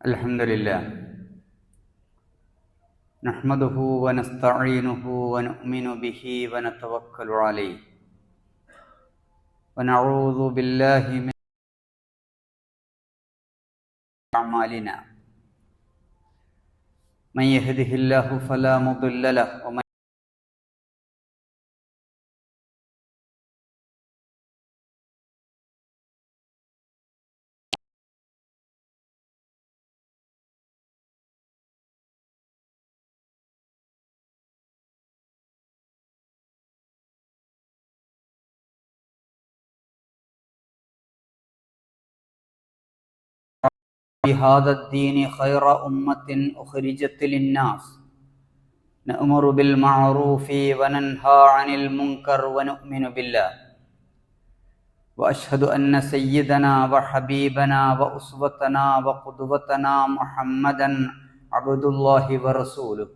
الحمد لله. نحمده ونستعينه ونؤمن به ونتوكل عليه. ونعوذ بالله من أعمالنا. من يهده الله فلا مضل له ومن بهذا الدين خير أمة أخرجت للناس. نأمر بالمعروف وننهى عن المنكر ونؤمن بالله. وأشهد أن سيدنا وحبيبنا وأسوتنا وقدوتنا محمدا عبد الله ورسوله.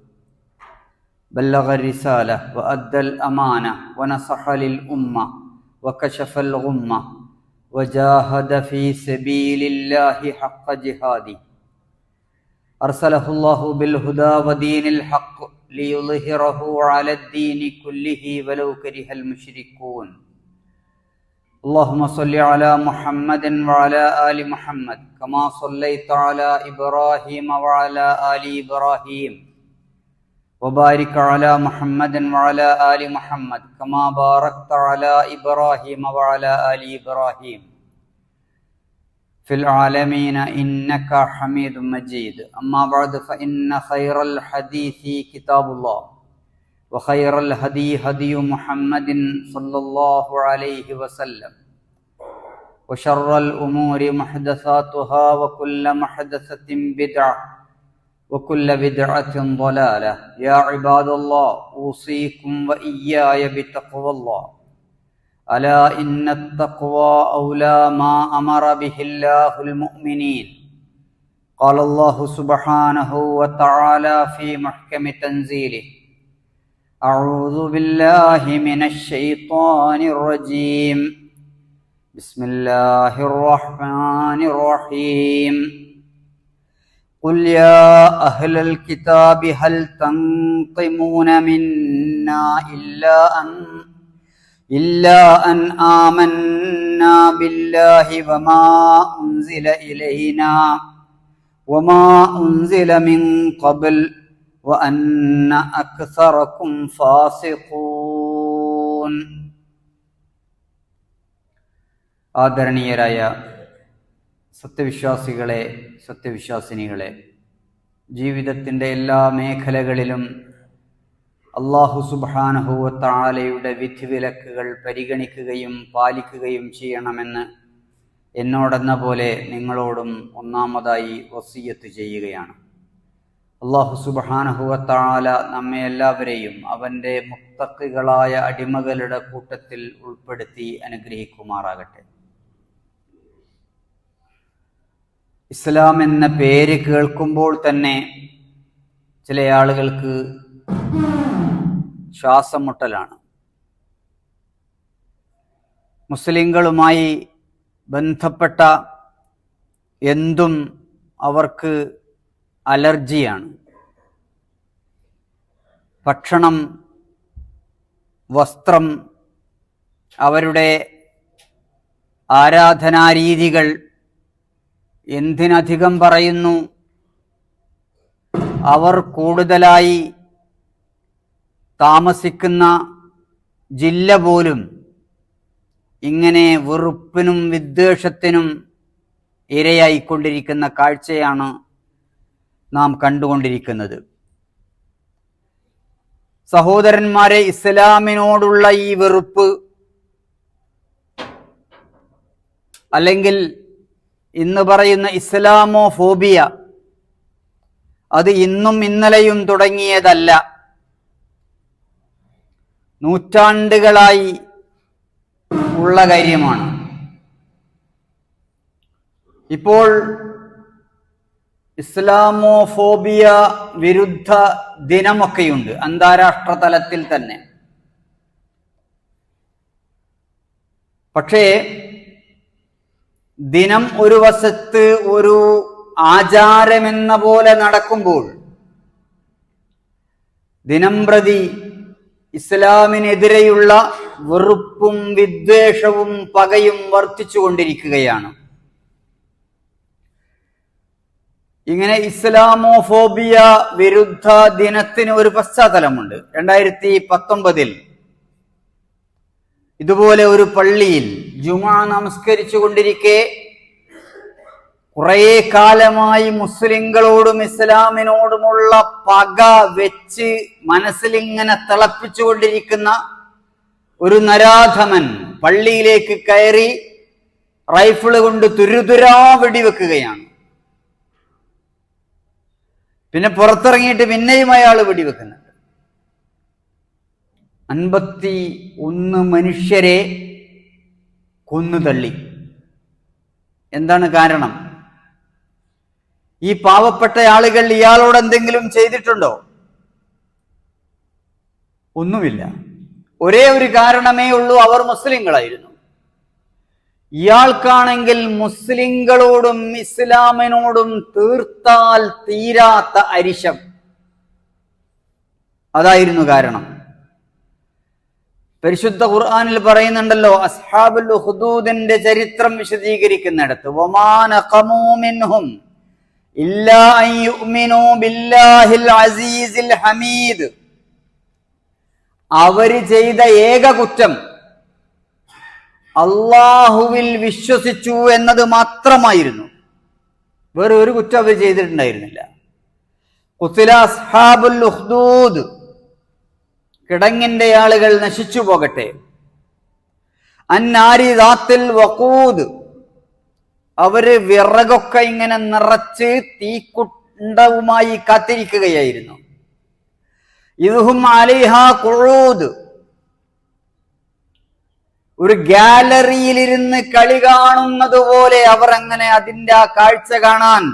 بلغ الرسالة وأدى الأمانة ونصح للأمة وكشف الغمة. وجاهد في سبيل الله حق جهاده. أرسله الله بالهدى ودين الحق ليظهره على الدين كله ولو كره المشركون. اللهم صل على محمد وعلى آل محمد كما صليت على إبراهيم وعلى آل إبراهيم. وبارك على محمد وعلى آل محمد كما باركت على إبراهيم وعلى آل إبراهيم. في العالمين إنك حميد مجيد. أما بعد فإن خير الحديث كتاب الله وخير الهدي هدي محمد صلى الله عليه وسلم وشر الأمور محدثاتها وكل محدثة بدعة وكل بدعة ضلالة. يا عباد الله أوصيكم وإياي بتقوى الله. ألا إن التقوى أولى ما أمر به الله المؤمنين. قال الله سبحانه وتعالى في محكم تنزيله أعوذ بالله من الشيطان الرجيم. بسم الله الرحمن الرحيم. قل يا أهل الكتاب هل تنقمون منا إلا أن إلا أن آمنا بالله وما أنزل إلينا وما أنزل من قبل وأن أكثركم فاسقون ആദരണീയരായ സത്യവിശ്വാസികളെ സത്യവിശ്വാസിനികളെ ജീവിതത്തിന്റെ എല്ലാ മേഖലകളിലും അള്ളാഹു സുബാനഹുവത്താലയുടെ വിധിവിലക്കുകൾ പരിഗണിക്കുകയും പാലിക്കുകയും ചെയ്യണമെന്ന് എന്നോടെന്ന പോലെ നിങ്ങളോടും ഒന്നാമതായി വസീയത്ത് ചെയ്യുകയാണ്. അള്ളാഹു സുബാനഹുവത്താല നമ്മെ എല്ലാവരെയും അവന്റെ മുത്തക്കുകളായ അടിമകളുടെ കൂട്ടത്തിൽ ഉൾപ്പെടുത്തി അനുഗ്രഹിക്കുമാറാകട്ടെ. ഇസ്ലാം എന്ന പേര് കേൾക്കുമ്പോൾ തന്നെ ചില ആളുകൾക്ക് ശ്വാസം മുട്ടലാണ് മുസ്ലിങ്ങളുമായി ബന്ധപ്പെട്ട എന്തും അവർക്ക് അലർജിയാണ്. ഭക്ഷണം വസ്ത്രം അവരുടെ ആരാധനാരീതികൾ എന്തിനധികം പറയുന്നു? അവർ കൂടുതലായി താമസിക്കുന്ന ജില്ല പോലും ഇങ്ങനെ വെറുപ്പിനും വിദ്വേഷത്തിനും ഇരയായിക്കൊണ്ടിരിക്കുന്ന കാഴ്ചയാണ് നാം കണ്ടുകൊണ്ടിരിക്കുന്നത്. സഹോദരന്മാരെ ഇസ്ലാമിനോടുള്ള ഈ വെറുപ്പ് അല്ലെങ്കിൽ ഇന്ന് പറയുന്ന ഇസ്ലാമോ ഫോബിയ അത് ഇന്നും ഇന്നലെയും തുടങ്ങിയതല്ല. നൂറ്റാണ്ടുകളായി ഉള്ള കാര്യമാണ്. ഇപ്പോൾ ഇസ്ലാമോഫോബിയ വിരുദ്ധ ദിനമൊക്കെയുണ്ട് അന്താരാഷ്ട്ര തലത്തിൽ തന്നെ. പക്ഷേ ദിനം ഒരു വശത്ത് ഒരു ആചാരമെന്ന പോലെ നടക്കുമ്പോൾ ദിനം പ്രതി ഇസ്ലാമിനെതിരെയുള്ള വെറുപ്പും വിദ്വേഷവും പകയും വർദ്ധിച്ചുകൊണ്ടിരിക്കുകയാണ് ഇങ്ങനെ ഇസ്ലാമോഫോബിയ വിരുദ്ധ ദിനത്തിന് ഒരു പശ്ചാത്തലമുണ്ട്. രണ്ടായിരത്തി പത്തൊമ്പതിൽ ഇതുപോലെ ഒരു പള്ളിയിൽ ജുമാ നമസ്കരിച്ചു കൊണ്ടിരിക്കെ കുറേ കാലമായി മുസ്ലിങ്ങളോടും ഇസ്ലാമിനോടുമുള്ള പക വെച്ച് മനസ്സിലിങ്ങനെ തിളപ്പിച്ചുകൊണ്ടിരിക്കുന്ന ഒരു നരാധമൻ പള്ളിയിലേക്ക് കയറി റൈഫിൾ കൊണ്ട് തുരുതുരാ വെടിവെക്കുകയാണ്. പിന്നെ പുറത്തിറങ്ങിയിട്ട് പിന്നെയും അയാൾ വെടിവെക്കുന്നുണ്ട് അൻപത്തി ഒന്ന് മനുഷ്യരെ കൊന്നുതള്ളി. എന്താണ് കാരണം? ഈ പാവപ്പെട്ട ആളുകൾ ഇയാളോട് എന്തെങ്കിലും ചെയ്തിട്ടുണ്ടോ? ഒന്നുമില്ല. ഒരേ ഒരു കാരണമേ ഉള്ളൂ അവർ മുസ്ലിങ്ങളായിരുന്നു. ഇയാൾക്കാണെങ്കിൽ മുസ്ലിങ്ങളോടും ഇസ്ലാമിനോടും തീർത്താൽ തീരാത്ത അരിശം. അതായിരുന്നു കാരണം. പരിശുദ്ധ ഖുർആാനിൽ പറയുന്നുണ്ടല്ലോ അസ്ഹാബുൽ ചരിത്രം വിശദീകരിക്കുന്നിടത്ത് ഹമീദ്. അവർ ചെയ്ത ഏക കുറ്റം അള്ളാഹുവിൽ വിശ്വസിച്ചു എന്നത് മാത്രമായിരുന്നു. വേറെ ഒരു കുറ്റം അവർ ചെയ്തിട്ടുണ്ടായിരുന്നില്ല. കുത്തില അസ്ഹാബുൽ കിടങ്ങിന്റെ ആളുകൾ നശിച്ചു പോകട്ടെ. അന്നാരി ദാത്തിൽ വക്കൂദ് അവർ വിറകൊക്കെ ഇങ്ങനെ നിറച്ച് തീക്കുണ്ടവുമായി കാത്തിരിക്കുകയായിരുന്നു. ഇതുഹും അലിഹ കുഴൂത് ഒരു ഗാലറിയിലിരുന്ന് കളി കാണുന്നത് പോലെ അവർ അങ്ങനെ അതിന്റെ ആ കാഴ്ച കാണാൻ.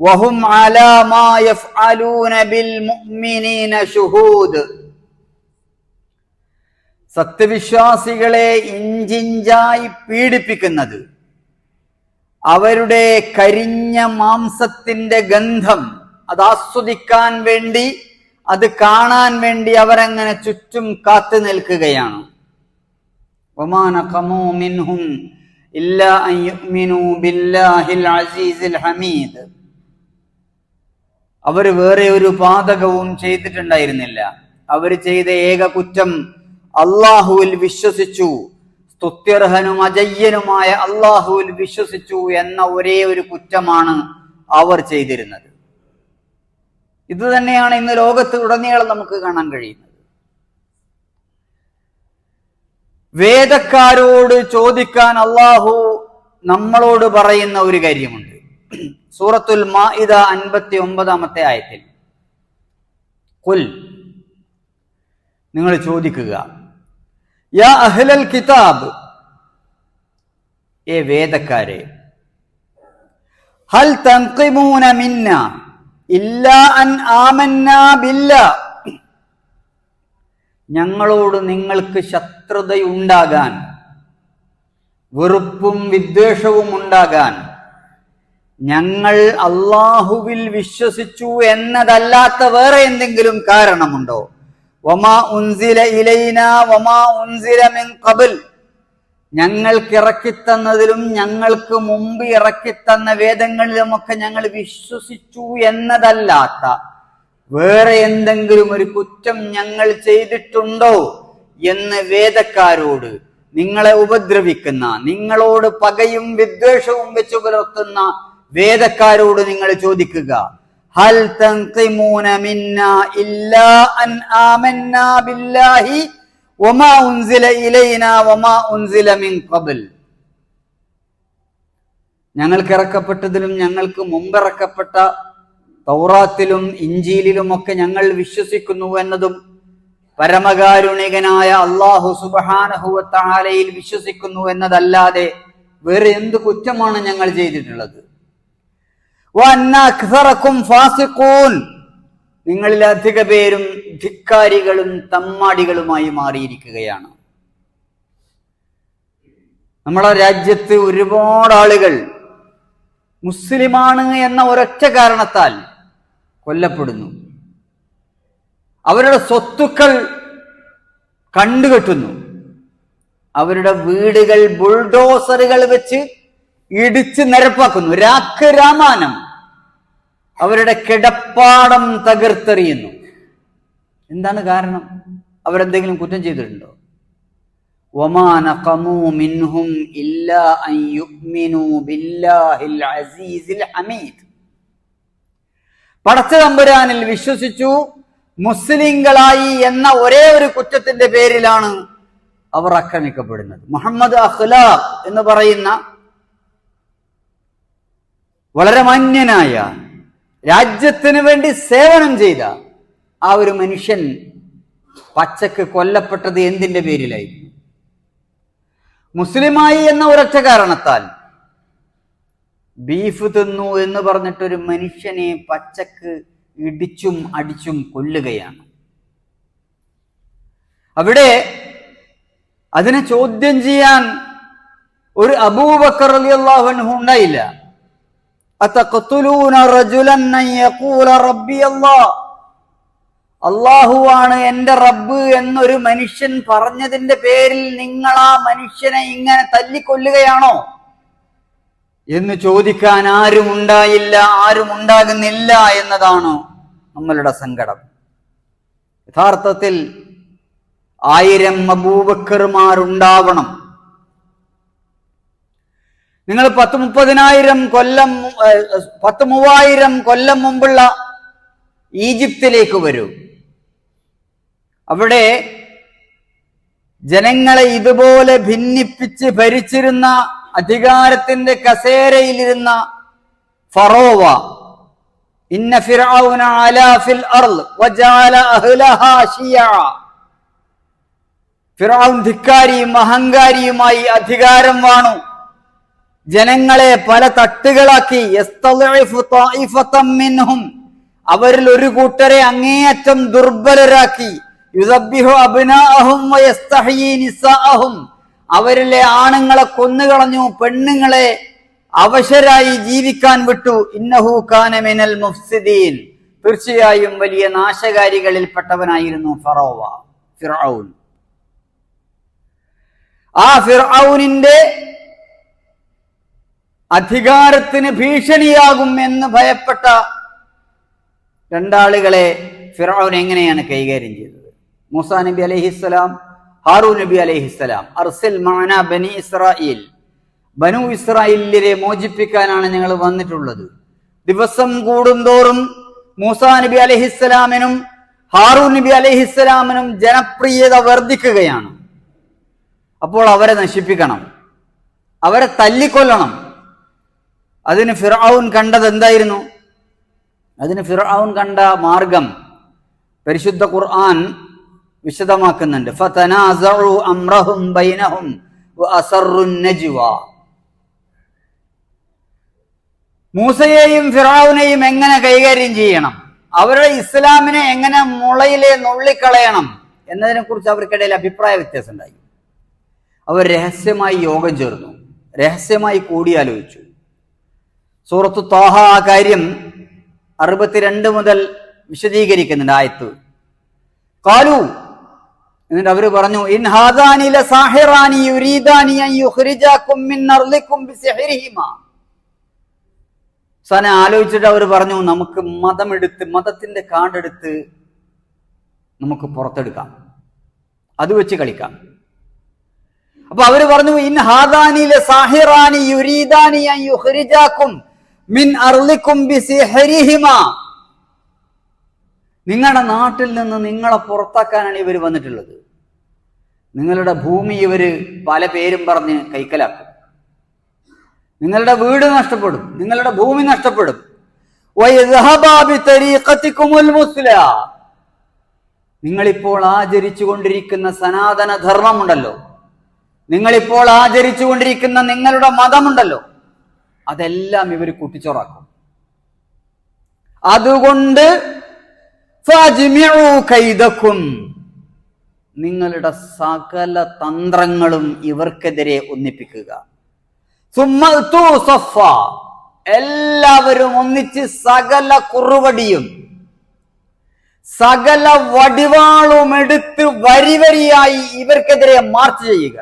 വഹും അലാ മാ യഫ്അലൂന ബിൽ മുഅ്മിനീന സത്യവിശ്വാസികളെ ഇഞ്ചിഞ്ചായി പീഡിപ്പിക്കുന്നത്. അവരുടെ കരിഞ്ഞ മാംസത്തിന്റെ ഗന്ധം അത് ആസ്വദിക്കാൻ വേണ്ടി അത് കാണാൻ വേണ്ടി അവരങ്ങനെ ചുറ്റും കാത്തു നിൽക്കുകയാണ്. അവർ വേറെ ഒരു പാതകവും ചെയ്തിട്ടുണ്ടായിരുന്നില്ല. അവർ ചെയ്ത ഏക കുറ്റം അള്ളാഹുവിൽ വിശ്വസിച്ചു. സ്തുത്യർഹനും അജയ്യനുമായ അള്ളാഹുവിൽ വിശ്വസിച്ചു എന്ന ഒരേ ഒരു കുറ്റമാണ് അവർ ചെയ്തിരുന്നത്. ഇത് തന്നെയാണ് ഇന്ന് ലോകത്ത് ഉടനീളം നമുക്ക് കാണാൻ കഴിയുന്നത്. വേദക്കാരോട് ചോദിക്കാൻ അള്ളാഹു നമ്മളോട് പറയുന്ന ഒരു കാര്യമുണ്ട്. സൂറത്തുൽ മാഇദ അൻപത്തി ഒമ്പതാമത്തെ ആയത്തിൽ. കുൽ നിങ്ങൾ ചോദിക്കുക. യാ അഹ്ലൽ കിതാബ്. ഏ വേദക്കാരെ ഹൽ തൻഖിമൂന മിന്ന ഇല്ലാ അൻ ആമന്നാ ബില്ല. ഞങ്ങളോട് നിങ്ങൾക്ക് ശത്രുതയുണ്ടാകാൻ വെറുപ്പും വിദ്വേഷവും ഉണ്ടാകാൻ ഞങ്ങൾ അള്ളാഹുവിൽ വിശ്വസിച്ചു എന്നതല്ലാത്ത വേറെ എന്തെങ്കിലും കാരണമുണ്ടോ? വമാ ഉൻസില വമാ ഉൻസില മിൻ ഞങ്ങൾക്ക് ഇറക്കിത്തന്നതിലും ഞങ്ങൾക്ക് മുമ്പ് ഇറക്കിത്തന്ന വേദങ്ങളിലുമൊക്കെ ഞങ്ങൾ വിശ്വസിച്ചു എന്നതല്ലാത്ത വേറെ എന്തെങ്കിലും ഒരു കുറ്റം ഞങ്ങൾ ചെയ്തിട്ടുണ്ടോ എന്ന് വേദക്കാരോട് നിങ്ങളെ ഉപദ്രവിക്കുന്ന നിങ്ങളോട് പകയും വിദ്വേഷവും വെച്ചു പുലർത്തുന്ന വേദക്കാരോട് നിങ്ങൾ ചോദിക്കുക. ഹൽ തൻഖിമൂന മിന്ന ഇല്ലാ അൻ ആമന്ന ബില്ലാഹി വമാ ഉൻസില ഇലൈന വമാ ഉൻസില മിൻ ഖബൽ. ഞങ്ങൾക്ക് ഇറക്കപ്പെട്ടതിലും ഞങ്ങൾക്ക് മുമ്പിറക്കപ്പെട്ട തൗറാത്തിലും ഇഞ്ചിയിലും ഒക്കെ ഞങ്ങൾ വിശ്വസിക്കുന്നു എന്നതും പരമകാരുണികനായ അള്ളാഹു സുബഹാനഹുവത്താലയിൽ വിശ്വസിക്കുന്നു എന്നതല്ലാതെ വേറെ എന്ത് കുറ്റമാണ് ഞങ്ങൾ ചെയ്തിട്ടുള്ളത്? ഫാസിഖൂൻ നിങ്ങളിൽ അധിക പേരും ധിക്കാരികളും തമ്മാടികളുമായി മാറിയിരിക്കുകയാണ്. നമ്മുടെ രാജ്യത്ത് ഒരുപാട് ആളുകൾ മുസ്ലിമാണ് എന്ന ഒരൊറ്റ കാരണത്താൽ കൊല്ലപ്പെടുന്നു. അവരുടെ സ്വത്തുക്കൾ കണ്ടുകെട്ടുന്നു. അവരുടെ വീടുകൾ ബുൾഡോസറുകൾ വെച്ച് ഇടിച്ച് നിരപ്പാക്കുന്നു. രാക്ക് രാമാനം അവരുടെ കിടപ്പാടം തകർത്തെറിയുന്നു. എന്താണ് കാരണം? അവരെന്തെങ്കിലും കുറ്റം ചെയ്തിട്ടുണ്ടോ? മിൻഹും ഇല്ലാ അൻ ബില്ലാഹിൽ അസീസിൽ പടച്ച തമ്പുരാനിൽ വിശ്വസിച്ചു മുസ്ലിങ്ങളായി എന്ന ഒരേ ഒരു കുറ്റത്തിന്റെ പേരിലാണ് അവർ ആക്രമിക്കപ്പെടുന്നത്. മുഹമ്മദ് അഹ്ലാ എന്ന് പറയുന്ന വളരെ മാന്യനായ രാജ്യത്തിന് വേണ്ടി സേവനം ചെയ്ത ആ ഒരു മനുഷ്യൻ പച്ചക്ക് കൊല്ലപ്പെട്ടത് എന്തിന്റെ പേരിലായിരുന്നു മുസ്ലിമായി എന്ന ഒരൊറ്റ കാരണത്താൽ ബീഫ് തിന്നു എന്ന് പറഞ്ഞിട്ടൊരു മനുഷ്യനെ പച്ചക്ക് ഇടിച്ചും അടിച്ചും കൊല്ലുകയാണ്. അവിടെ അതിനെ ചോദ്യം ചെയ്യാൻ ഒരു അബൂബക്കർ അലി അള്ളാഹു ഉണ്ടായില്ല അതഖ്തുലൂന റജുലൻ അൻ യഖൂല റബ്ബി അല്ലാഹ് അള്ളാഹുവാണ് എന്റെ റബ്ബ് എന്നൊരു മനുഷ്യൻ പറഞ്ഞതിന്റെ പേരിൽ നിങ്ങൾ ആ മനുഷ്യനെ ഇങ്ങനെ തല്ലിക്കൊല്ലുകയാണോ? എന്ന് ചോദിക്കാൻ ആരും ഉണ്ടായില്ല ആരും ഉണ്ടാകുന്നില്ല എന്നതാണ് നമ്മളുടെ സങ്കടം. യഥാർത്ഥത്തിൽ ആയിരം അബൂബക്കർമാരുണ്ടാവണം. നിങ്ങൾ പത്ത് മുപ്പതിനായിരം കൊല്ലം പത്ത് മൂവായിരം കൊല്ലം മുമ്പുള്ള ഈജിപ്തിലേക്ക് വരൂ. അവിടെ ജനങ്ങളെ ഇതുപോലെ ഭിന്നിപ്പിച്ച് ഭരിച്ചിരുന്ന അധികാരത്തിന്റെ കസേരയിലിരുന്ന ഫറോവ ഇന്ന ഫിർഔന അലാ ഫിൽ അർൾ അഹ്ലഹാ ധിക്കാരിയും അഹങ്കാരിയുമായി അധികാരം വാണു. ജനങ്ങളെ പല തട്ടുകളാക്കി. അവരിൽ ഒരു കൂട്ടരെ അങ്ങേയറ്റം ദുർബലരാക്കി. അവരിലെ ആണുങ്ങളെ കൊന്നുകളഞ്ഞു പെണ്ണുങ്ങളെ അവശരായി ജീവിക്കാൻ വിട്ടു. ഇന്നഹു കാന മിനൽ മുഫ്സിദീൻ. തീർച്ചയായും വലിയ നാശകാരികളിൽപ്പെട്ടവനായിരുന്നു ഫറോവ ഫിറൌൻ ആ ഫിർഔനിന്റെ അധികാരത്തിന് ഭീഷണിയാകും എന്ന് ഭയപ്പെട്ട രണ്ടാളുകളെ ഫിറോൻ എങ്ങനെയാണ് കൈകാര്യം ചെയ്തത്? മൂസാ നബി അലൈഹിസ്സലാം ഹാറൂ നബി അലൈഹിസ്സലാം അർസിൽ മാന ബനി ഇസ്രായേൽ ബനു ഇസ്രായേലിനെ മോചിപ്പിക്കാനാണ് ഞങ്ങൾ വന്നിട്ടുള്ളത്. ദിവസം കൂടുന്തോറും മൂസാ നബി അലൈഹിസ്സലാമിനും ഹാറൂ നബി അലൈഹിസ്സലാമിനും ജനപ്രിയത വർദ്ധിക്കുകയാണ്. അപ്പോൾ അവരെ നശിപ്പിക്കണം. അവരെ തല്ലിക്കൊല്ലണം. അതിന് ഫിറാവുൻ കണ്ടത് എന്തായിരുന്നു? അതിന് ഫിറാവുൻ കണ്ട മാർഗം പരിശുദ്ധ ഖുർആൻ വിശദമാക്കുന്നുണ്ട്. അമ്രഹും ബൈനഹും മൂസയെയും ഫിറാവുനെയും എങ്ങനെ കൈകാര്യം ചെയ്യണം? അവരുടെ ഇസ്ലാമിനെ എങ്ങനെ മുളയിലെ നുള്ളിക്കളയണം? എന്നതിനെ കുറിച്ച് അവർക്കിടയിൽ അഭിപ്രായ വ്യത്യാസം ഉണ്ടായി അവർ രഹസ്യമായി യോഗം ചേർന്നു. രഹസ്യമായി കൂടിയാലോചിച്ചു. സൂറത്ത് തോഹ ആ കാര്യം അറുപത്തിരണ്ട് മുതൽ വിശദീകരിക്കുന്നുണ്ട് ആയത്ത്. കാലു എന്നിട്ട് അവർ പറഞ്ഞു ഇൻ സന ആലോചിച്ചിട്ട് അവർ പറഞ്ഞു നമുക്ക് മതമെടുത്ത് മതത്തിന്റെ കാടെടുത്ത് നമുക്ക് പുറത്തെടുക്കാം. അത് വെച്ച് കളിക്കാം. അപ്പൊ അവർ പറഞ്ഞു ഇൻ ഹാദാനിലെ സാഹിറാനി യുരീദാനി അൻ മിൻ നിങ്ങളുടെ നാട്ടിൽ നിന്ന് നിങ്ങളെ പുറത്താക്കാനാണ് ഇവർ വന്നിട്ടുള്ളത്. നിങ്ങളുടെ ഭൂമി ഇവർ പല പേരും പറഞ്ഞ് കൈക്കലാക്കും. നിങ്ങളുടെ വീട് നഷ്ടപ്പെടും. നിങ്ങളുടെ ഭൂമി നഷ്ടപ്പെടും. നിങ്ങളിപ്പോൾ ആചരിച്ചു കൊണ്ടിരിക്കുന്ന സനാതന ധർമ്മമുണ്ടല്ലോ. നിങ്ങളിപ്പോൾ ആചരിച്ചു കൊണ്ടിരിക്കുന്ന നിങ്ങളുടെ മതമുണ്ടല്ലോ. അതെല്ലാം ഇവർ കൂട്ടിച്ചോറാക്കും. അതുകൊണ്ട് നിങ്ങളുടെ സകല തന്ത്രങ്ങളും ഇവർക്കെതിരെ ഒന്നിപ്പിക്കുക. എല്ലാവരും ഒന്നിച്ച് സകല കുറുവടിയും സകല വടിവാളും എടുത്ത് വരിവരിയായി ഇവർക്കെതിരെ മാർച്ച് ചെയ്യുക.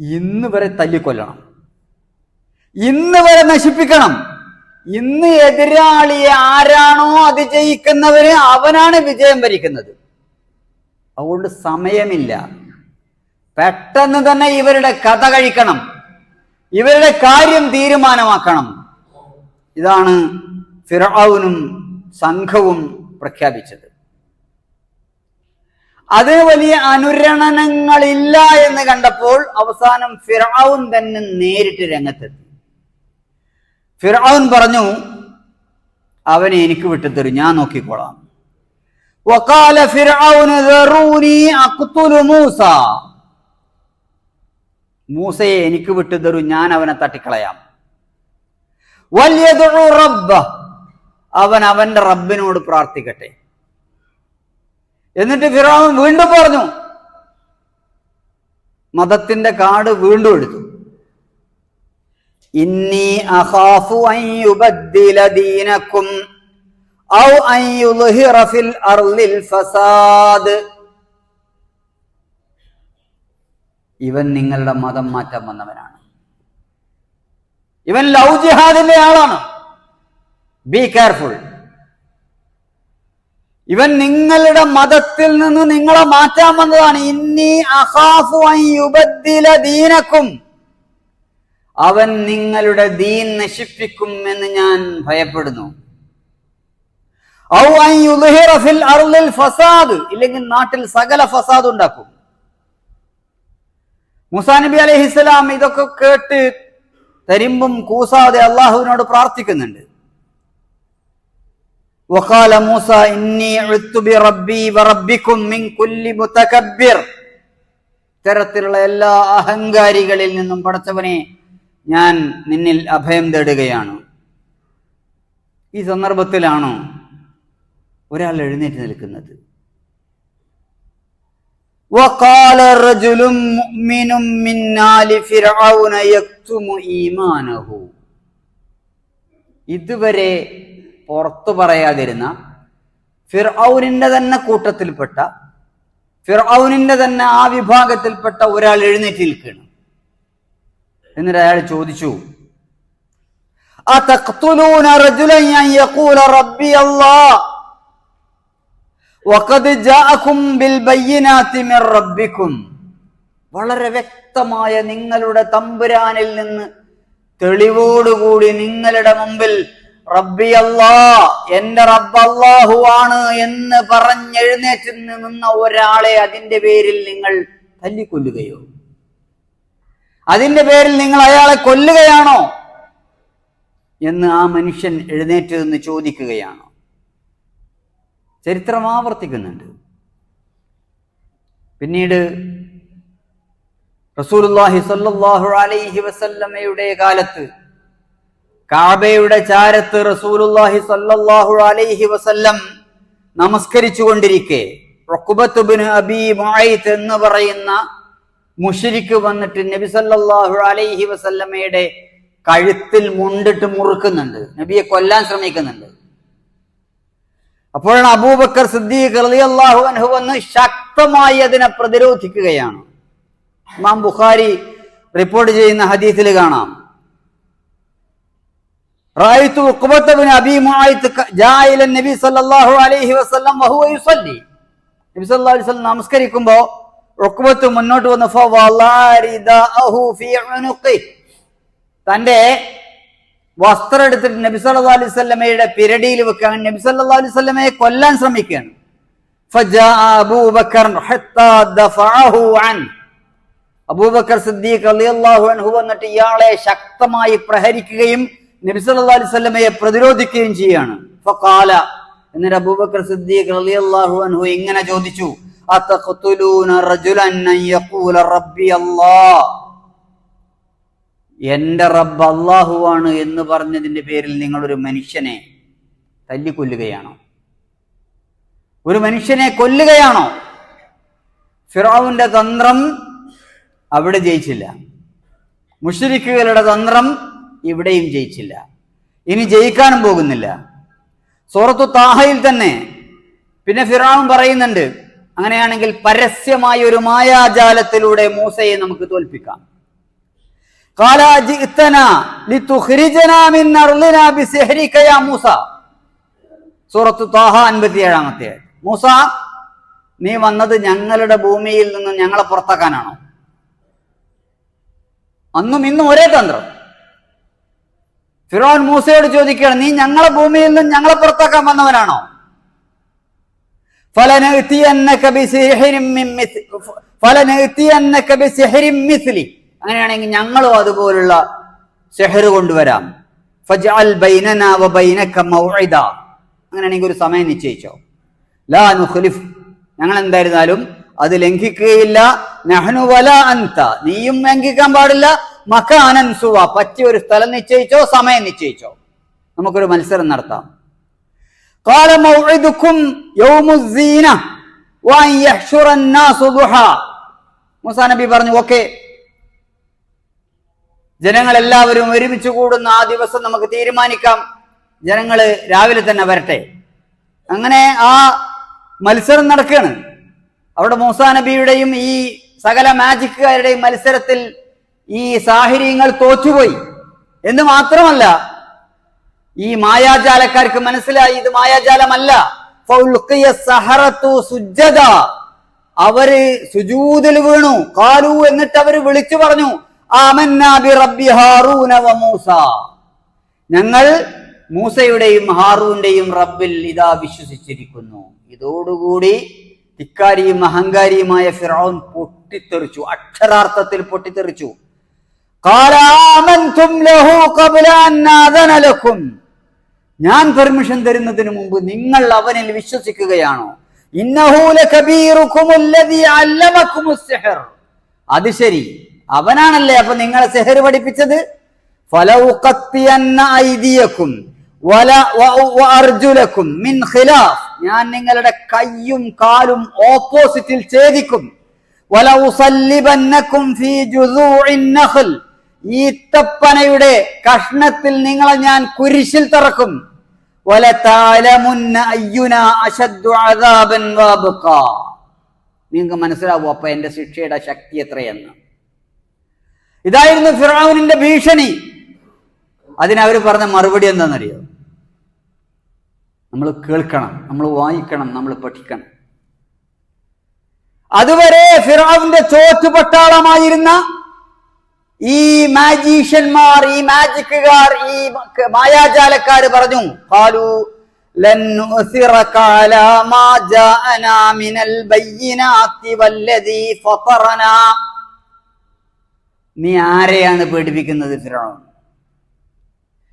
ഇന്ന് വരെ തല്ലിക്കൊല്ലണം. ഇന്ന് വരെ നശിപ്പിക്കണം. ഇന്ന് എതിരാളിയെ ആരാണോ അതിജയിക്കുന്നവര് അവനാണ് വിജയം വരിക്കുന്നത്. അതുകൊണ്ട് സമയമില്ല. പെട്ടെന്ന് തന്നെ ഇവരുടെ കഥ കഴിക്കണം. ഇവരുടെ കാര്യം തീരുമാനമാക്കണം. ഇതാണ് ഫിറാവുനും സംഘവും പ്രഖ്യാപിച്ചത്. അത് വലിയ അനുരണനങ്ങളില്ല എന്ന് കണ്ടപ്പോൾ അവസാനം ഫിറാവുൻ തന്നെ നേരിട്ട് രംഗത്തെത്തി. ഫിറാവുൻ പറഞ്ഞു അവനെ എനിക്ക് വിട്ടുതരും ഞാൻ നോക്കിക്കോളാം. വക്കാല മൂസ. മൂസയെ എനിക്ക് വിട്ടുതരൂ ഞാൻ അവനെ തട്ടിക്കളയാം. വലിയ റബ്ബ. അവൻ അവന്റെ റബ്ബിനോട് പ്രാർത്ഥിക്കട്ടെ. എന്നിട്ട് ഫിറോൻ വീണ്ടും പറഞ്ഞു മതത്തിന്റെ കാട് വീണ്ടും എടുത്തു. ഇന്നി അഖാഫു ഔ ഫസാദ്. ഇവൻ നിങ്ങളുടെ മതം മാറ്റം വന്നവനാണ്. ഇവൻ ലവ് ജിഹാദിന്റെ ആളാണ്. ബി കെയർഫുൾ ഇവൻ നിങ്ങളുടെ മതത്തിൽ നിന്ന് നിങ്ങളെ മാറ്റാൻ വന്നതാണ്. ഇന്നി അൻ യുബദ്ദില ദീനക്കും. അവൻ നിങ്ങളുടെ ദീൻ നശിപ്പിക്കും എന്ന് ഞാൻ ഭയപ്പെടുന്നു. ഇല്ലെങ്കിൽ നാട്ടിൽ സകല ഫസാദ് ഉണ്ടാക്കും. മുസാ നബി അലൈഹിസ്സലാം ഇതൊക്കെ കേട്ട് തരിമ്പും കൂസാതെ അള്ളാഹുവിനോട് പ്രാർത്ഥിക്കുന്നുണ്ട്. وقال موسى إني عدت بربي وربكم من كل متكبر ഇത്തരത്തിലുള്ള എല്ലാ അഹങ്കാരികളിൽ നിന്നും പടച്ചവനെ ഞാൻ നിന്നിൽ അഭയം തേടുകയാണ് ഈ സന്ദർഭത്തിലാണോ ഒരാൾ എഴുന്നേറ്റ് നിൽക്കുന്നത് وقال رجل مؤمن من آل فرعون يكتم إيمانه ഇതുവരെ പുറത്തു പറയാതിരുന്ന ഫിർഔനിന്റെ തന്നെ കൂട്ടത്തിൽപ്പെട്ട ഫിർഔനിന്റെ തന്നെ ആ വിഭാഗത്തിൽപ്പെട്ട ഒരാൾ എഴുന്നേറ്റ് നിൽക്കുകയാണ് എന്നിട്ട് അയാൾ ചോദിച്ചു أتقتلون رجلا أن يقول ربي الله وقد جاءكم بالبينات من ربكم വളരെ വ്യക്തമായ നിങ്ങളുടെ തമ്പുരാനിൽ നിന്ന് തെളിവോടുകൂടി നിങ്ങളുടെ മുമ്പിൽ റബ്ബി അല്ലാ എന്റെ റബ്ബല്ലാഹു ആണ് എന്ന് പറഞ്ഞെഴുന്നേറ്റ് നിന്ന ഒരാളെ അതിന്റെ പേരിൽ നിങ്ങൾ തല്ലിക്കൊല്ലുകയോ? അതിന്റെ പേരിൽ നിങ്ങൾ അയാളെ കൊല്ലുകയാണോ? എന്ന് ആ മനുഷ്യൻ എഴുന്നേറ്റ് നിന്ന് ചോദിക്കുകയാണോ. ചരിത്രം ആവർത്തിക്കുന്നുണ്ട്. പിന്നീട് റസൂലുള്ളാഹി സ്വല്ലല്ലാഹു അലൈഹി വസല്ലമയുടെ കാലത്ത് കാബയുടെ ചാരത്ത് റസൂലുല്ലാഹി സല്ലല്ലാഹു അലൈഹി വസല്ലം നമസ്കരിച്ചു കൊണ്ടിരിക്കെ റക്കുബത്തുബിന് അബി മുഅയ്ത്ത് എന്ന് പറയുന്ന മുഷിരിക്ക് വന്നിട്ട് നബി സല്ലല്ലാഹു അലൈഹി വസല്ലമയുടെ കഴുത്തിൽ മുണ്ടിട്ട് മുറുക്കുന്നുണ്ട്. നബിയെ കൊല്ലാൻ ശ്രമിക്കുന്നുണ്ട്. അപ്പോഴാണ് അബൂബക്കർ സിദ്ദീഖ് റളിയല്ലാഹു അൻഹു വന്ന് ശക്തമായി അതിനെ പ്രതിരോധിക്കുകയാണ്. ഇമാം ബുഖാരി റിപ്പോർട്ട് ചെയ്യുന്ന ഹദീസിൽ കാണാം. റായിത്തു ഉഖബത്ത് ബിൻ അബി മുആയിത്ത് നബി സല്ലല്ലാഹു അലൈഹി വസല്ലം വഹുവ യുസല്ലി. നബി സല്ലല്ലാഹു അലൈഹി വസല്ലം നമസ്കരിക്കുമ്പോൾ ഉഖബത്ത് മുന്നോട്ട് വന്ന് ഫവലരിദഹു ഫീ ഉനുഖി. തന്റെ വസ്ത്രം എടുത്തിട്ട് നബി സല്ലല്ലാഹു അലൈഹി വസല്ലമയുടെ പിരടിയിൽ വെക്കാൻ നബി സല്ലല്ലാഹു അലൈഹി വസല്ലമയെ കൊല്ലാൻ ശ്രമിക്കുകയാണ്. ഫജാ അബൂബക്കർ ഹത്ത ദഫഅഹു അൻ. അബൂബക്കർ സിദ്ദീഖ് റളിയല്ലാഹു അൻഹു വന്നിട്ട് ഇയാളെ ശക്തമായി പ്രഹരിക്കുകയും നബി സല്ലല്ലാഹു അലൈഹി വസല്ലമയെ പ്രതിരോധിക്കുകയും ചെയ്യാണ്. ഫഖാല എന്നിട്ട് അബൂബക്കർ സിദ്ദീഖ് റളിയല്ലാഹു അൻഹു ഇങ്ങനെ ചോദിച്ചു യഖൂല എന്റെ റബ്ബ് അള്ളാഹുവാണ് എന്ന് പറഞ്ഞതിന്റെ പേരിൽ നിങ്ങൾ ഒരു മനുഷ്യനെ തല്ലിക്കൊല്ലുകയാണോ? ഒരു മനുഷ്യനെ കൊല്ലുകയാണോ? ഫിറാവുന്റെ തന്ത്രം അവിടെ ജയിച്ചില്ല. മുഷരിക്കുകളുടെ തന്ത്രം ഇവിടെയും ജയിച്ചില്ല. ഇനി ജയിക്കാനും പോകുന്നില്ല. സൂറത്തു താഹയിൽ തന്നെ പിന്നെ ഫിറാവും പറയുന്നുണ്ട് അങ്ങനെയാണെങ്കിൽ പരസ്യമായ ഒരു മായാജാലത്തിലൂടെ മൂസയെ നമുക്ക് തോൽപ്പിക്കാം. താഹ മൂസ നീ വന്നത് ഞങ്ങളുടെ ഭൂമിയിൽ നിന്ന് ഞങ്ങളെ പുറത്താക്കാനാണോ? അന്നും ഇന്നും ഒരേ തന്ത്രം. ഫിറോൻ മൂസയോട് ചോദിക്കുകയാണ് നീ ഞങ്ങളെ ഭൂമിയിൽ നിന്നും ഞങ്ങളെ പുറത്താക്കാൻ വന്നവനാണോ? അങ്ങനെയാണെങ്കിൽ ഞങ്ങളും അതുപോലുള്ള ഷെഹറ് കൊണ്ടുവരാം. അങ്ങനെയാണെങ്കിൽ ഒരു സമയം നിശ്ചയിച്ചോ. ലാ നുഖ്ലിഫ്. ഞങ്ങൾ എന്തായിരുന്നാലും അത് ലംഘിക്കുകയില്ല. നഹ്നു വല അന്ത നീയും ലംഘിക്കാൻ പാടില്ല. മക്കാനൻ സുവ പറ്റിയ ഒരു സ്ഥലം നിശ്ചയിച്ചോ സമയം നിശ്ചയിച്ചോ? നമുക്കൊരു മത്സരം നടത്താം. കാലം നബി പറഞ്ഞു ഓക്കെ ജനങ്ങൾ എല്ലാവരും ഒരുമിച്ച് കൂടുന്ന ആ ദിവസം നമുക്ക് തീരുമാനിക്കാം. ജനങ്ങൾ രാവിലെ തന്നെ വരട്ടെ. അങ്ങനെ ആ മത്സരം നടക്കുകയാണ്. അവിടെ മൂസാ നബിയുടെയും ഈ സകല മാജിക്കുകാരുടെയും മത്സരത്തിൽ ഈ സാഹചര്യങ്ങൾ തോറ്റുപോയി. എന്ന് മാത്രമല്ല ഈ മായാജാലക്കാർക്ക് മനസ്സിലായി ഇത് മായാജാലമല്ല. അവർ സുജൂതിൽ വീണു. കാലു എന്നിട്ട് അവർ വിളിച്ചു പറഞ്ഞു മൂസ. ഞങ്ങൾ മൂസയുടെയും ഹാറൂന്റെയും റബ്ബിൽ ഇതാ വിശ്വസിച്ചിരിക്കുന്നു. ഇതോടുകൂടി ധിക്കാരിയും അഹങ്കാരിയുമായ ഫിറോൻ പൊട്ടിത്തെറിച്ചു അക്ഷരാർത്ഥത്തിൽ പൊട്ടിത്തെറിച്ചു. ഞാൻ പെർമിഷൻ തരുന്നതിന് മുമ്പ് നിങ്ങൾ അവനിൽ വിശ്വസിക്കുകയാണോ? അത് ശരി അവനാണല്ലേ അപ്പൊ നിങ്ങളെ സെഹർ പഠിപ്പിച്ചത്? ഞാൻ നിങ്ങളുടെ കയ്യും കാലും ഓപ്പോസിറ്റിൽ ഛേദിക്കും. ഈത്തപ്പനയുടെ കഷ്ണത്തിൽ നിങ്ങളെ ഞാൻ കുരിശിൽ തറക്കും. നിങ്ങൾക്ക് മനസ്സിലാവും അപ്പൊ എന്റെ ശിക്ഷയുടെ ശക്തി എത്രയെന്ന്? ഇതായിരുന്നു ഫിറാവുനിന്റെ ഭീഷണി. അതിനവർ പറഞ്ഞ മറുപടി എന്താണെന്നറിയോ? നമ്മൾ കേൾക്കണം നമ്മൾ വായിക്കണം നമ്മൾ പഠിക്കണം. അതുവരെ ഫിറാവിന്റെ ചോറ്റുപട്ടാളമായിരുന്ന ഈ മാജീഷ്യന്മാർ ഈ മാജിക്കുകാർ ഈ മായാജാലക്കാര് പറഞ്ഞു കാലു നീ ആരെയാണ് പേടിപ്പിക്കുന്നത് ഫിറോൺ?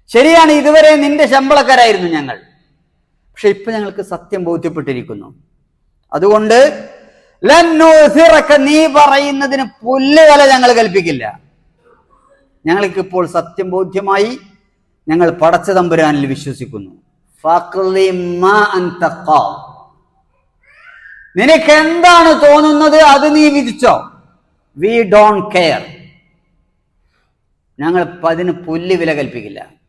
ശരിയാണ് ഇതുവരെ നിന്റെ ശമ്പളക്കാരായിരുന്നു ഞങ്ങൾ. പക്ഷെ ഇപ്പൊ ഞങ്ങൾക്ക് സത്യം ബോധ്യപ്പെട്ടിരിക്കുന്നു. അതുകൊണ്ട് നീ പറയുന്നതിന് പുല്ലുകല ഞങ്ങൾ കൽപ്പിക്കില്ല. ഞങ്ങൾക്ക് ഇപ്പോൾ സത്യം ബോധ്യമായി ഞങ്ങൾ പടച്ച തമ്പുരാനിൽ വിശ്വസിക്കുന്നു. നിനക്ക് എന്താണ് തോന്നുന്നത് അത് നീ വിധിച്ചോ? We don't care. ഞങ്ങൾ അതിന് പുല്ല് വില കൽപ്പിക്കില്ല.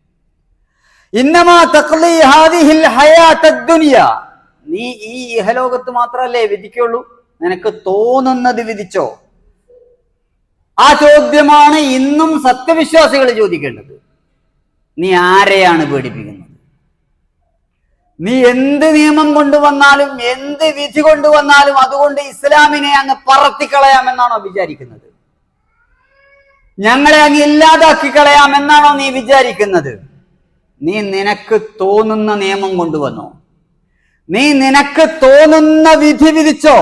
നീ ഈ ഇഹലോകത്ത് മാത്രമല്ലേ വിധിക്കുള്ളൂ? നിനക്ക് തോന്നുന്നത് വിധിച്ചോ? ആ ചോദ്യമാണ് ഇന്നും സത്യവിശ്വാസികൾ ചോദിക്കേണ്ടത്. നീ ആരെയാണ് പേടിപ്പിക്കുന്നത്? നീ എന്ത് നിയമം കൊണ്ടുവന്നാലും എന്ത് വിധി കൊണ്ടുവന്നാലും അതുകൊണ്ട് ഇസ്ലാമിനെ അങ്ങ് പറത്തിക്കളയാമെന്നാണോ വിചാരിക്കുന്നത്? ഞങ്ങളെ അങ്ങ് ഇല്ലാതാക്കി കളയാമെന്നാണോ നീ വിചാരിക്കുന്നത്? നീ നിനക്ക് തോന്നുന്ന നിയമം കൊണ്ടുവന്നോ? നീ നിനക്ക് തോന്നുന്ന വിധി വിധിച്ചോ?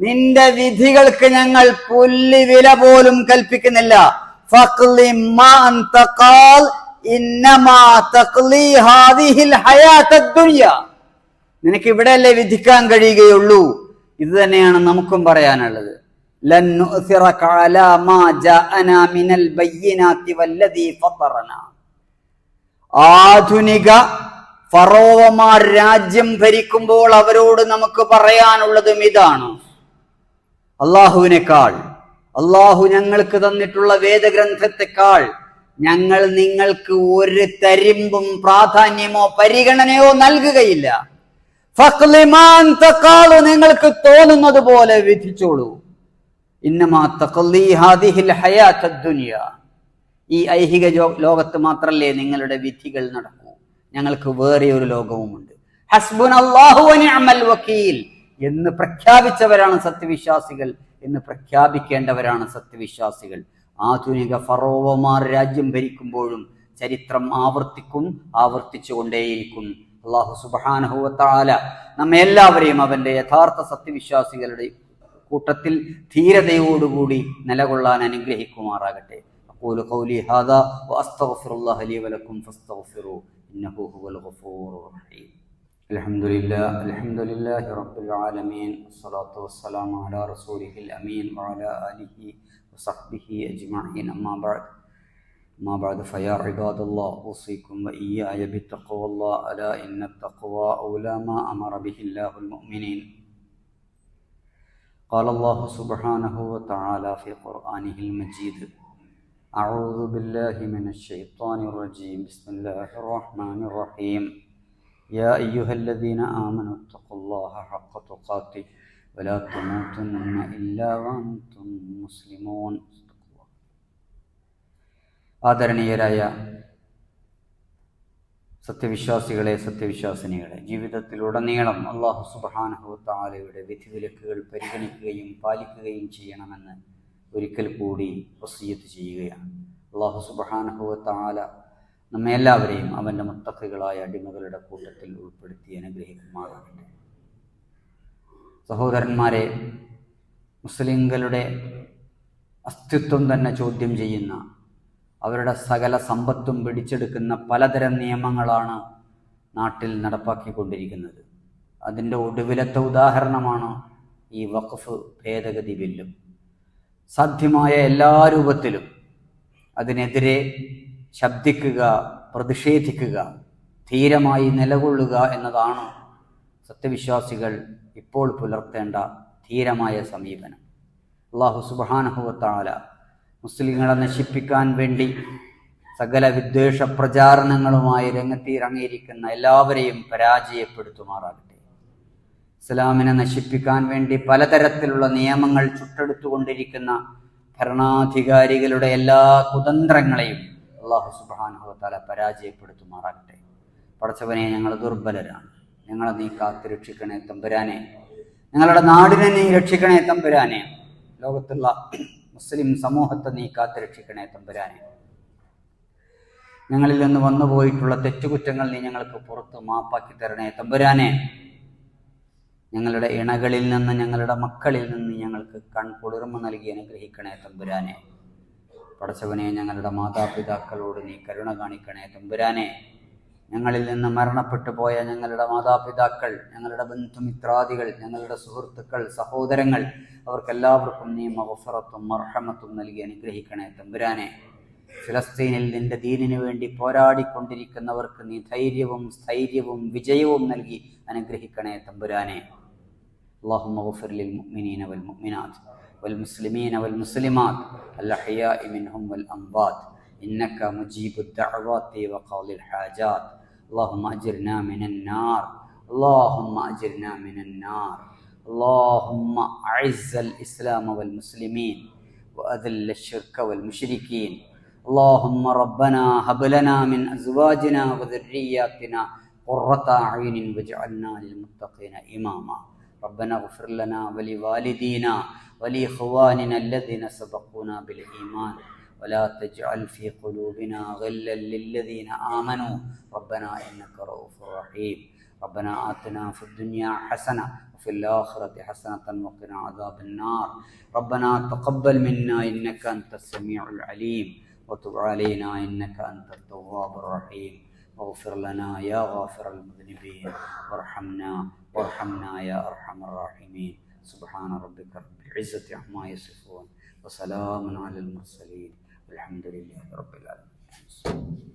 നിന്റെ വിധികൾക്ക് ഞങ്ങൾ പുല്ലി വില പോലും കൽപ്പിക്കുന്നില്ല. നിനക്ക് ഇവിടെ അല്ലേ വിധിക്കാൻ കഴിയുകയുള്ളൂ. ഇത് തന്നെയാണ് നമുക്കും പറയാനുള്ളത്. ആധുനിക ഫറോവമാർ രാജ്യം ഭരിക്കുമ്പോൾ അവരോട് നമുക്ക് പറയാനുള്ളതും ഇതാണ്. അള്ളാഹുവിനേക്കാൾ അള്ളാഹു ഞങ്ങൾക്ക് തന്നിട്ടുള്ള വേദഗ്രന്ഥത്തെക്കാൾ ഞങ്ങൾ നിങ്ങൾക്ക് ഒരു തരിമ്പും പ്രാധാന്യമോ പരിഗണനയോ നൽകുകയില്ല. നിങ്ങൾക്ക് തോന്നുന്നത് പോലെ വിധിച്ചോളൂ. ഈ ഐഹിക ലോകത്ത് മാത്രല്ലേ നിങ്ങളുടെ വിധികൾ നടക്കൂ. ഞങ്ങൾക്ക് വേറെ ഒരു ലോകവുമുണ്ട്. ഹസ്ബുൻ അള്ളാഹു വക്കീൽ. എന്ന് പ്രഖ്യാപിച്ചവരാണ് സത്യവിശ്വാസികൾ എന്ന് പ്രഖ്യാപിക്കേണ്ടവരാണ് സത്യവിശ്വാസികൾ ആധുനിക ഫറോവമാർ രാജ്യം ഭരിക്കുമ്പോഴും ചരിത്രം ആവർത്തിക്കും ആവർത്തിച്ചുകൊണ്ടേയിരിക്കും അള്ളാഹു സുബാനഹുവത്താല നമ്മെ എല്ലാവരെയും അവന്റെ യഥാർത്ഥ സത്യവിശ്വാസികളുടെ കൂട്ടത്തിൽ ധീരതയോടുകൂടി നിലകൊള്ളാൻ അനുഗ്രഹിക്കുമാറാകട്ടെ أقول قولي هذا وأستغفر الله لي ولكم فاستغفروه إنه هو الغفور الرحيم الحمد لله الحمد لله رب العالمين والصلاة والسلام على رسوله الأمين وعلى آله وصحبه أجمعين أما بعد ما بعد فيا عباد الله أوصيكم وإياي بتقوى الله ألا إن التقوى أولى ما أمر به الله المؤمنين قال الله سبحانه وتعالى في قرآنه المجيد أعوذ بالله من الشيطان الرجيم بسم الله الرحمن الرحيم يا أيها الذين آمنوا اتقوا الله حق تقاته ولا تموتن إلا وأنتم مسلمون ആദരണീയരായ സത്യവിശ്വാസികളെ സത്യവിശ്വാസിനികളെ ജീവിതത്തിലുടനീളം അള്ളാഹു സുബാനഹു താലയുടെ വിധിവിലക്കുകൾ പരിഗണിക്കുകയും പാലിക്കുകയും ചെയ്യണമെന്ന് ഒരിക്കൽ കൂടി വസീയത്ത് ചെയ്യുകയാണ് അള്ളാഹു സുബാനഹു താല നമ്മെ എല്ലാവരെയും അവന്റെ മുത്തക്കുകളായ അടിമകളുടെ കൂട്ടത്തിൽ ഉൾപ്പെടുത്തി അനുഗ്രഹിക്കുമാറാകട്ടെ. സഹോദരന്മാരെ മുസ്ലിങ്ങളുടെ അസ്തിത്വം തന്നെ ചോദ്യം ചെയ്യുന്ന അവരുടെ സകല സമ്പത്തും പിടിച്ചെടുക്കുന്ന പലതരം നിയമങ്ങളാണ് നാട്ടിൽ നടപ്പാക്കിക്കൊണ്ടിരിക്കുന്നത്. അതിന്റെ ഒടുവിലത്തെ ഉദാഹരണമാണ് ഈ വഖഫ് ഭേദഗതി ബില്ലും. സാധ്യമായ എല്ലാ രൂപത്തിലും അതിനെതിരെ ശബ്ദിക്കുക പ്രതിഷേധിക്കുക ധീരമായി നിലകൊള്ളുക എന്നതാണ് സത്യവിശ്വാസികൾ ഇപ്പോൾ പുലർത്തേണ്ട ധീരമായ സമീപനം. അള്ളാഹു സുബാനഹുവത്താല മുസ്ലിങ്ങളെ നശിപ്പിക്കാൻ വേണ്ടി സകല വിദ്വേഷ പ്രചാരണങ്ങളുമായി രംഗത്തിറങ്ങിയിരിക്കുന്ന എല്ലാവരെയും പരാജയപ്പെടുത്തുമാറാകട്ടെ. ഇസ്ലാമിനെ നശിപ്പിക്കാൻ വേണ്ടി പലതരത്തിലുള്ള നിയമങ്ങൾ ചുട്ടെടുത്തുകൊണ്ടിരിക്കുന്ന ഭരണാധികാരികളുടെ എല്ലാ കുതന്ത്രങ്ങളെയും അള്ളാഹു സുബാനുഭവത്താല പരാജയപ്പെടുത്തുമാറാകട്ടെ. പടച്ചവനെ ഞങ്ങൾ ദുർബലരാണ്. ഞങ്ങളെ നീ കാത്തു രക്ഷിക്കണേ തമ്പുരാനെ. ഞങ്ങളുടെ നാടിനെ നീ രക്ഷിക്കണേ തമ്പുരാനെ. ലോകത്തുള്ള മുസ്ലിം സമൂഹത്തെ നീ കാത്തു രക്ഷിക്കണേ തമ്പുരാനെ. ഞങ്ങളിൽ നിന്ന് വന്നുപോയിട്ടുള്ള തെറ്റുകുറ്റങ്ങൾ നീ ഞങ്ങൾക്ക് പുറത്ത് മാപ്പാക്കി തരണേ തമ്പുരാനെ. ഞങ്ങളുടെ ഇണകളിൽ നിന്ന് ഞങ്ങളുടെ മക്കളിൽ നിന്ന് ഞങ്ങൾക്ക് കൺകുളിർമ നൽകി അനുഗ്രഹിക്കണേ തമ്പുരാനെ. പടച്ചവനെ ഞങ്ങളുടെ മാതാപിതാക്കളോട് നീ കരുണ കാണിക്കണേ. തമ്പുരാനെ ഞങ്ങളിൽ നിന്ന് മരണപ്പെട്ടു പോയ ഞങ്ങളുടെ മാതാപിതാക്കൾ ഞങ്ങളുടെ ബന്ധുമിത്രാദികൾ ഞങ്ങളുടെ സുഹൃത്തുക്കൾ സഹോദരങ്ങൾ അവർക്കെല്ലാവർക്കും നീ മഹഫറത്തും മർഹമത്തും നൽകി അനുഗ്രഹിക്കണേ. തമ്പുരാനെ ഫിലസ്തീനിൽ നിന്റെ ദീനിനു വേണ്ടി പോരാടിക്കൊണ്ടിരിക്കുന്നവർക്ക് നീ ധൈര്യവും സ്ഥൈര്യവും വിജയവും നൽകി അനുഗ്രഹിക്കണേ തമ്പുരാനെ. അള്ളാഹു മവഫറിൽ മുഅ്മിനീന വൽ والمسلمين والمسلمات الأحياء منهم والأموات. إنك مجيب الدعوات وقاضي الحاجات. اللهم أجرنا من النار. اللهم أجرنا من النار. اللهم أعز الإسلام والمسلمين وأذل الشرك والمشركين. اللهم ربنا هب لنا من أزواجنا وذرياتنا قرة أعين واجعلنا للمتقين إماما. ربنا اغفر لنا ولوالدينا ولإخواننا الذين سبقونا بالإيمان. ولا تجعل في قلوبنا غلا للذين آمنوا. ربنا إنك رؤوف رحيم. ربنا آتنا في الدنيا حسنة وفي الآخرة حسنة وقنا عذاب النار. ربنا تقبل منا إنك أنت السميع العليم. وتب علينا إنك أنت التواب الرحيم. واغفر لنا يا غافر المذنبين وارحمنا وارحمنا يا أرحم الراحمين. سبحان ربك رب العزة عما يصفون وسلام على المرسلين والحمد لله رب العالمين.